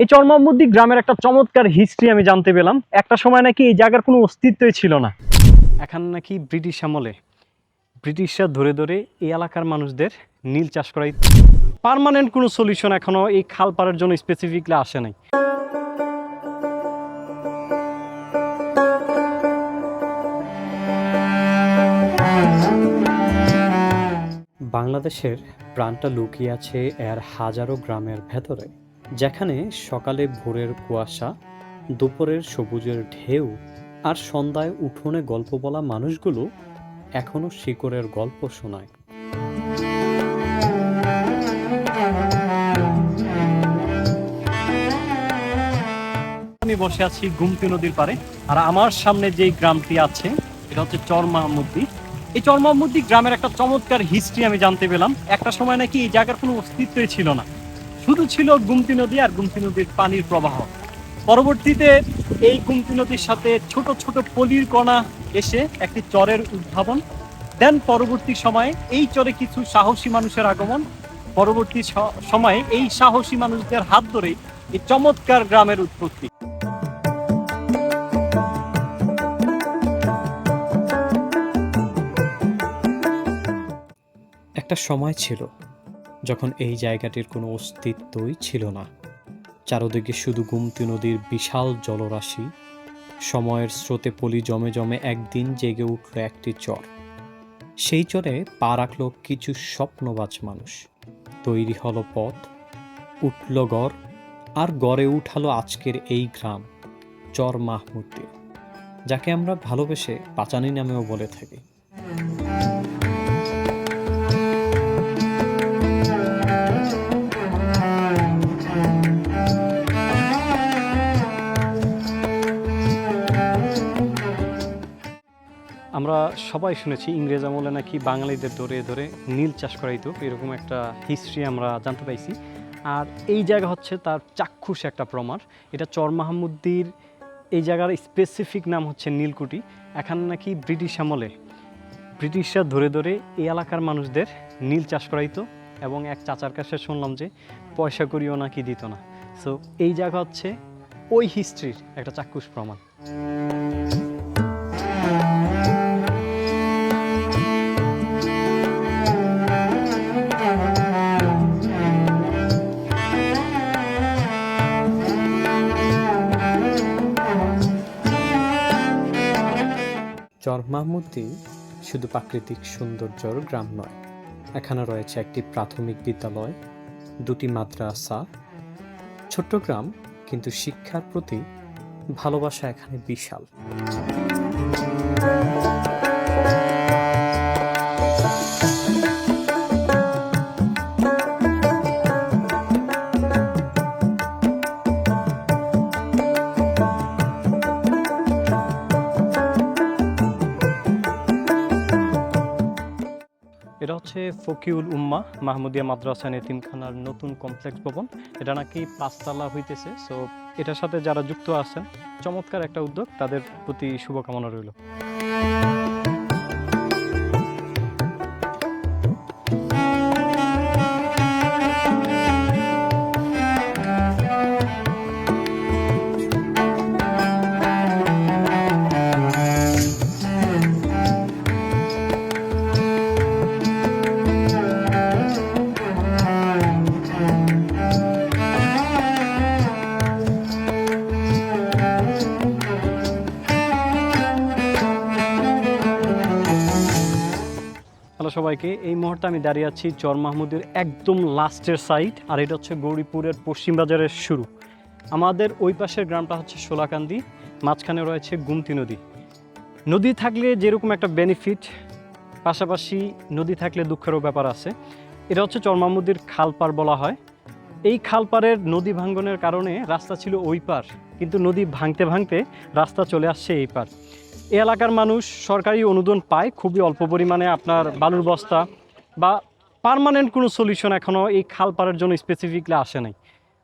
এই চরমামুদ্দি গ্রামের একটা চমৎকার হিস্ট্রি আমি জানতে পেলাম। একটা সময় নাকি এই জায়গার কোনো অস্তিত্বই ছিল না। এখন নাকি ব্রিটিশ আমলে। ব্রিটিশরা ধরে ধরে এই এলাকার মানুষদের নীল চাষ করাই পারমানেন্ট কোনো সলিউশন এখনও এই খাল পাড়ের জন্য স্পেসিফিকলি আসে নাই। বাংলাদেশের প্রাণটা লুকিয়ে আছে এর হাজারো গ্রামের ভেতরে। যেখানে সকালে ভোরের কুয়াশা, দুপুরের সবুজের ঢেউ আর সন্ধ্যায় উঠোনে গল্প বলা মানুষগুলো এখনও শিকড়ের গল্প শোনায়। আমি বসে আছি গুমতি নদীর পারে আর আমার সামনে যে গ্রামটি আছে, এটা হচ্ছে চর মাহমুদ্দি এই চর মাহমুদ্দি গ্রামের একটা চমৎকার হিস্ট্রি আমি জানতে পেলাম। একটা সময় নাকি এই জায়গার কোনো অস্তিত্বই ছিল না। শুধু ছিল গুমতি নদী আর গুমতি নদীর পানির প্রবাহ। পরবর্তীতে এই গুমতি নদীর সাথে ছোট ছোট পলির কণা এসে একটি চরের উদ্ভাবন। দেন পরবর্তী সময়ে এই চরে কিছু সাহসী মানুষের আগমন। পরবর্তী সময়ে এই সাহসী মানুষদের হাত ধরেই এই চমৎকার গ্রামের উৎপত্তি। একটা সময় ছিল যখন এই জায়গাটির কোনো অস্তিত্বই ছিল না। চারদিকে শুধু গুমতি নদীর বিশাল জলরাশি। সময়ের স্রোতে পলি জমে জমে একদিন জেগে উঠল একটি চর। সেই চরে পা রাখল কিছু স্বপ্নবাজ মানুষ। তৈরি হলো পথ, উঠল গড়, আর গড়ে উঠালো আজকের এই গ্রাম, চর মাহমুদ্দি যাকে আমরা ভালোবেসে পাচানি নামেও বলে থাকি। আমরা সবাই শুনেছি ইংরেজ আমলে নাকি বাঙালিদের ধরে ধরে নীল চাষ করাইতো, এরকম একটা হিস্ট্রি আমরা জানতে পাইছি। আর এই জায়গা হচ্ছে তার চাক্ষুষ একটা প্রমাণ। এটা চর মাহমুদ্দির এই জায়গার স্পেসিফিক নাম হচ্ছে নীলকুটি। এখানে নাকি ব্রিটিশ আমলে, ব্রিটিশরা ধরে ধরে এই এলাকার মানুষদের নীল চাষ করাইতো এবং এক চাচার কাছে শুনলাম যে পয়সা করিও নাকি দিত না। সো এই জায়গা হচ্ছে ওই হিস্ট্রির একটা চাক্ষুষ প্রমাণ। চর মাহমুদ্দি শুধু প্রাকৃতিক সৌন্দর্যর গ্রাম নয়, এখানে রয়েছে একটি প্রাথমিক বিদ্যালয়, দুটি মাদ্রাসা, ছোট্ট গ্রাম, কিন্তু শিক্ষার প্রতি ভালোবাসা এখানে বিশাল। এটা হচ্ছে ফকিউল উম্মা মাহমুদিয়া মাদ্রাসা নেতিমখানার নতুন কমপ্লেক্স ভবন। এটা নাকি পাঁচতলা হইতেছে সো এটার সাথে যারা যুক্ত আছেন, চমৎকার একটা উদ্যোগ, তাদের প্রতি শুভকামনা রইল। সবাইকে, এই মুহূর্তে আমি দাঁড়িয়ে আছি চর মাহমুদের একদম লাস্টের সাইড আর এটা হচ্ছে গৌরীপুরের পশ্চিম বাজারের শুরু। আমাদের ওই পাশের গ্রামটা হচ্ছে সোলাকান্দি মাঝখানে রয়েছে গুমতি নদী। নদী থাকলে যেরকম একটা বেনিফিট পাশাপাশি নদী থাকলে দুঃখেরও ব্যাপার আছে। এটা হচ্ছে চর মাহমুদির খালপার বলা হয়। এই খালপাড়ের নদী ভাঙ্গনের কারণে রাস্তা ছিল ওই পার কিন্তু নদী ভাঙতে ভাঙতে রাস্তা চলে আসছে এই পার এলাকার মানুষ সরকারি অনুদান পায়, খুবই অল্প পরিমাণে আপনার বালুর বস্তা বা পারমানেন্ট কোনো সলিউশন এখনও এই খাল পাড়ের জন্য স্পেসিফিকলি আসে নাই।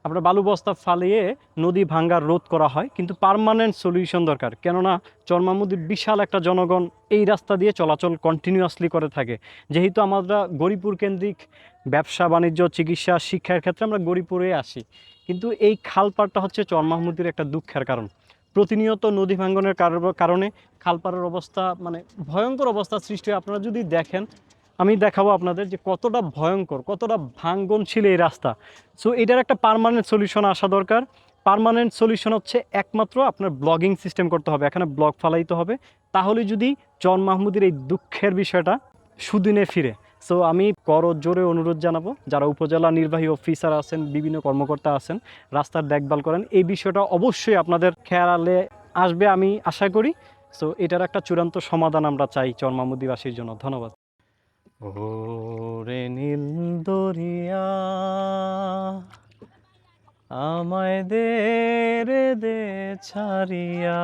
আপনার বালু বস্তা ফালিয়ে নদী ভাঙ্গার রোধ করা হয়, কিন্তু পারমানেন্ট সলিউশন দরকার। কেননা চরমামুদির বিশাল একটা জনগণ এই রাস্তা দিয়ে চলাচল কন্টিনিউয়াসলি করে থাকে। যেহেতু আমরা গরিপুর কেন্দ্রিক ব্যবসা, বাণিজ্য, চিকিৎসা, শিক্ষার ক্ষেত্রে আমরা গরিপুরে আসি কিন্তু এই খালপাড়টা হচ্ছে চরমাহমুদির একটা দুঃখের কারণ। প্রতিনিয়ত নদী ভাঙ্গনের কার- কারণে খালপাড়ের অবস্থা মানে ভয়ঙ্কর অবস্থা সৃষ্টি হয়। আপনারা যদি দেখেন, আমি দেখাবো আপনাদের যে কতটা ভয়ঙ্কর, কতটা ভাঙ্গন ছিল এই রাস্তা। সো এটার একটা পার্মানেন্ট সলিউশন আসা দরকার। পার্মানেন্ট সলিউশন হচ্ছে একমাত্র আপনার ব্লগিং সিস্টেম করতে হবে। এখানে ব্লগ ফালাইতে হবে। তাহলে যদি জন মাহমুদের এই দুঃখের বিষয়টা সুদিনে ফিরে সো আমি কর জোরে অনুরোধ জানাব, যারা উপজেলা নির্বাহী অফিসার আছেন, বিভিন্ন কর্মকর্তা আছেন, রাস্তার দেখভাল করেন, এই বিষয়টা অবশ্যই আপনাদের খেয়ালে আসবে আমি আশা করি। সো এটার একটা চূড়ান্ত সমাধান আমরা চাই চরমামুদিবাসীর জন্য। ধন্যবাদ। ওরে নীল দরিয়া, আমায় দে রে দে ছাড়িয়া।